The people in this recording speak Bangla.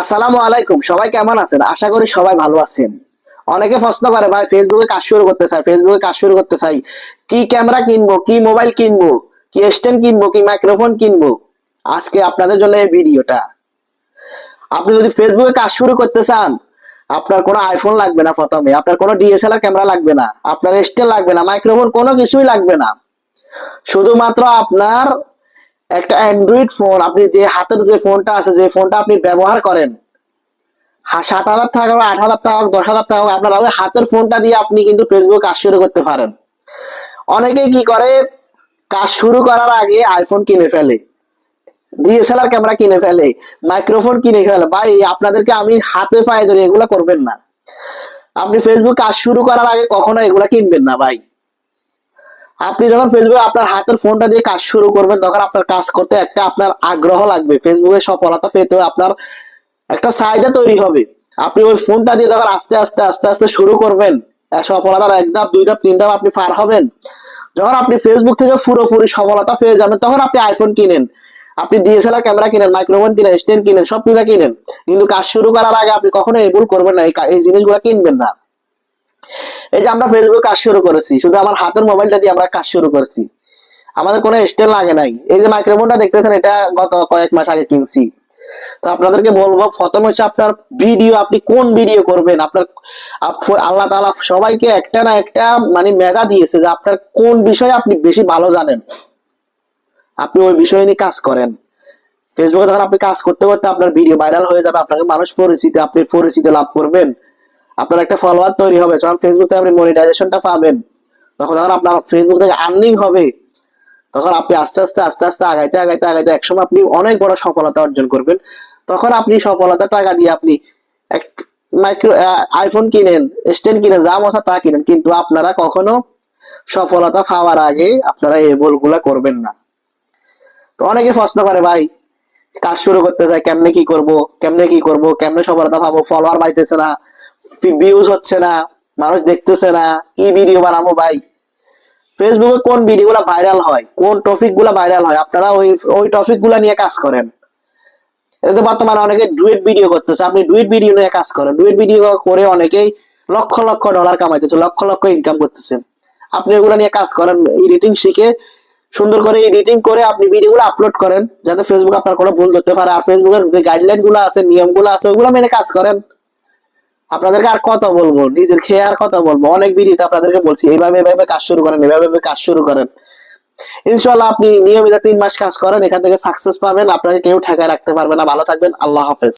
আসসালামু আলাইকুম, সবাই কেমন আছেন? আশা করি সবাই ভালো আছেন। অনেকে প্রশ্ন করে, ভাই ফেসবুকে কাজ শুরু করতে চাই ফেসবুকে কাজ শুরু করতে চাই। কি ক্যামেরা কিনবো, কি মোবাইল কিনবো, কি স্ট্যান্ড কিনবো, কি মাইক্রোফোন কিনবো? আজকে আপনাদের জন্য এই ভিডিওটা। আপনি যদি ফেসবুকে কাজ শুরু করতে চান, আপনার কোনো আইফোন লাগবে না প্রথমে, আপনার কোনো ডিএসএলআর ক্যামেরা লাগবে না, আপনার স্ট্যান্ড লাগবে না মাইক্রোফোন কোনো কিছুই লাগবে না। শুধুমাত্র আপনার একটা অ্যান্ড্রয়েড ফোন আপনি যে হাতের যে ফোনটা আছে যে ফোনটা আপনি ব্যবহার করেন সাত হাজার টাকা বা আট হাজার টাকা হোক, দশ হাজার টাকা হোক, আপনার ওই হাতের ফোনটা দিয়ে আপনি কিন্তু ফেসবুক কাজ শুরু করতে পারেন। অনেকেই কি করে কাজ শুরু করার আগে আইফোন কিনে ফেলে ডিএসএলআর ক্যামেরা কিনে ফেলে মাইক্রোফোন কিনে ফেলে ভাই আপনাদেরকে আমি হাতে পায়ে ধরে এগুলো করবেন না। আপনি ফেসবুক কাজ শুরু করার আগে কখনো এগুলা কিনবেন না ভাই। আপনি যখন ফেসবুকে আপনার হাতের ফোনটা দিয়ে কাজ শুরু করবেন, তখন আপনার কাজ করতে একটা আপনার আগ্রহ লাগবে। ফেসবুকে সফলতা পেতে আপনার একটা চাহিদা তৈরি হবে। আপনি ওই ফোনটা দিয়ে যখন আস্তে আস্তে আস্তে আস্তে শুরু করবেন। সফলতার এক ধাপ, দুই ধাপ, তিন ধাপ আপনি পার হবেন। যখন আপনি ফেসবুক থেকে পুরোপুরি সফলতা পেয়ে যাবেন, তখন আপনি আইফোন কিনেন। আপনি ডিএসএলআর ক্যামেরা কিনেন মাইক্রোফোন কিনেন স্ট্যান্ড কিনেন সব কিছু কিনেন। কিন্তু কাজ শুরু করার আগে আপনি কখনো এই ভুল করবেন না এই জিনিসগুলো কিনবেন না। এই যে আমরা ফেসবুক কাজ শুরু করেছি, শুধু আমার হাতের মোবাইলটা দিয়ে আমরা কাজ শুরু করেছি। আমাদের কোনো স্ট্যান্ড লাগে নাই। এই যে মাইক্রোফোনটা দেখতেছেন, এটা গত কয়েক মাস আগে কিনছি। তো আপনাদেরকে বলব, প্রথম হচ্ছে আপনার ভিডিও আপনি কোন ভিডিও করবেন? আপনার আল্লাহ তাআলা সবাইকে একটা না একটা মানে মেধা দিয়েছে যে আপনার কোন বিষয়ে আপনি বেশি ভালো জানেন। আপনি ওই বিষয় নিয়ে কাজ করেন। ফেসবুকে যখন আপনি কাজ করতে করতে আপনার ভিডিও ভাইরাল হয়ে যাবে, আপনাকে মানুষ পরিচিতি, আপনি পরিচিতি লাভ করবেন। আপনার একটা ফলোয়ার তৈরি হবে। যখন ফেসবুক থেকে আপনি মনিটাইজেশনটা পাবেন, তখন যখন আপনার ফেসবুক থেকে আর্নিং হবে। তখন আপনি আস্তে আস্তে আস্তে আস্তে আগাইতে আগাইতে আগাইতে একসময় আপনি অনেক বড় সফলতা অর্জন করবেন। তখন আপনি সফলতা টাকা দিয়ে আপনি এক মাইক্রো আইফোন কিনেন স্ট্যান্ড কিনেন, যা মশা তা কিনেন, কিন্তু আপনারা কখনো সফলতা পাওয়ার আগে আপনারা এই ভুলগুলা করবেন না। তো অনেকে প্রশ্ন করে, ভাই, কাজ শুরু করতে চাই কেমনে কি করব? কেমনে কি করব? কেমনে সফলতা পাবো? ফলোয়ার পাইতেছে না। ভিউজ হচ্ছে না, মানুষ দেখতেছে না, কি ভিডিও বানাবো ভাই? ফেসবুকে কোন ভিডিও গুলা ভাইরাল হয়? কোন টপিকগুলা ভাইরাল হয়? আপনারা ওই ওই টপিকগুলা নিয়ে কাজ করেন। এতে বর্তমানে অনেকে ডুয়েট ভিডিও করতেছে। আপনি ডুয়েট ভিডিও নিয়ে কাজ করেন। ডুয়েট ভিডিও করে অনেকেই লক্ষ লক্ষ ডলার কামাইতেছে, লক্ষ লক্ষ ইনকাম করতেছে। আপনি এগুলা নিয়ে কাজ করেন এডিটিং শিখে সুন্দর করে এডিটিং করে আপনি ভিডিওগুলো আপলোড করেন, যাতে ফেসবুক আপনার কোনো ভুল ধরতে পারে। আর ফেসবুকের যে গাইডলাইনগুলো আছে নিয়মগুলো আছে, ওগুলো মেনে কাজ করেন। আপনাদেরকে আর কথা বলব, নিজের খেয়ে আর কথা বলব। অনেক ভিডিওতে আপনাদেরকে বলছি, এইভাবে এভাবে কাজ শুরু করেন এভাবে কাজ শুরু করেন। ইনশাল্লাহ আপনি নিয়মিত তিন মাস কাজ করেন, এখান থেকে সাকসেস পাবেন, আপনাকে কেউ ঠেকায় রাখতে পারবে না। ভালো থাকবেন, আল্লাহ হাফেজ।